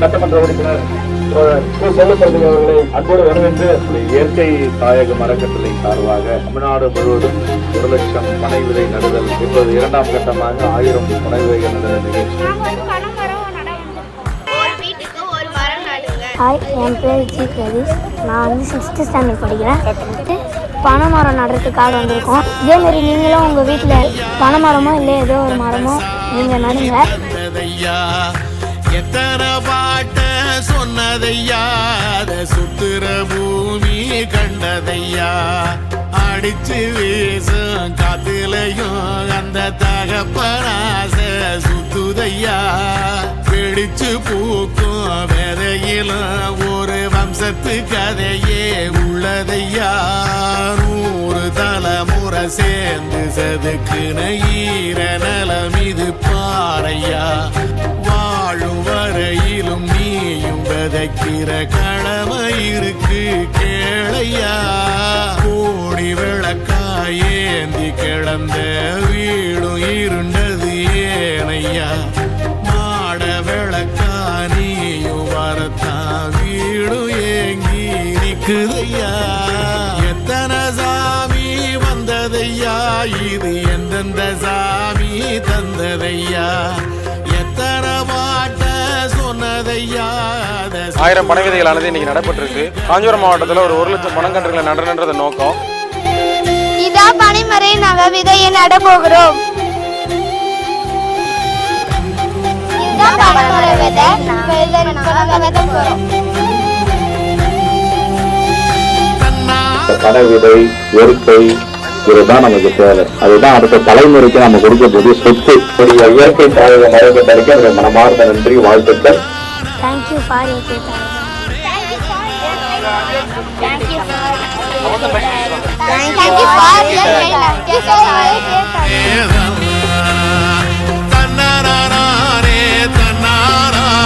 சட்டமன்ற உறுப்பினர் தோழர் அவர்களை அன்போடு வரவேற்று இயற்கை தாயக மரக்கட்டளை சார்பாக தமிழ்நாடு முழுவதும் ஒரு லட்சம் பனை விதை நடுதல் இப்போது இரண்டாம் கட்டமாக ஆயிரம் பனை விதைகள் நடுதல் நிகழ்ச்சி. ஹாய் என் பேர் ஜி பிரதீஷ். நான் வந்து சிக்ஸ்த்து ஸ்டாண்டர்ட் படிக்கிறேன். வந்துட்டு பனை மரம் நடுறதுக்காக வந்திருக்கோம். இதேமாரி நீங்களும் உங்கள் வீட்டில் பனை மரமோ இல்லை ஏதோ ஒரு மரமோ நீங்கள் நடுங்க. எத்தனை பாட்ட சொன்னதையா சுத்துற பூமி கண்டதையா? அடிச்சு வீசும் காத்துலையும் அந்த தகப்பராச சுத்துதையா? பிடிச்சு பூக்கும் விதையிலும் ஒரு வம்சத்து கதையே உள்ளதையா? நூறு தலைமுறை சேர்ந்து செதுக்குன ஈர நலம் இது பாறையா? விதைக்கிற கடமை இருக்கு கேளையா? கோடி விளக்காயேந்தி கிடந்த வீடும் இருண்டது ஏனையா? மாட விளக்கா நீயும் வரத்தான் வீடும் ஏங்கி நிற்குதையா? எத்தனை சாமி வந்ததையா? இது எந்தெந்த சாமி தந்ததையா? எத்தனை பாட்ட சொன்னதையா? ஆயிரம் பனை விதைகளானது இன்னைக்கு நடைபெற்றிருக்கு. காஞ்சிபுரம் மாவட்டத்தில் ஒரு ஒரு லட்சம் பனங்கன்றுகளை நடணுன்றது நோக்கம். இதான் பனைமரை நாங்க விதையை நட போகிறோம் இதுதான் பனைமர விதை விதை நாங்க விதை போறோம். தன்னா பனை விதை இயற்கை இதுதான் நமக்கு தேவை. அதுதான் அடுத்த தலைமுறைக்கு நம்ம கொடுக்கக்கூடிய சொத்து. கூடிய இயற்கை தாயக மரக்கட்டளைக்கு எனக்கு மனமார்ந்த நன்றி வாழ்த்துக்கள். Thank you for your time. Thank you for your Thank you for your Thank you for your Thank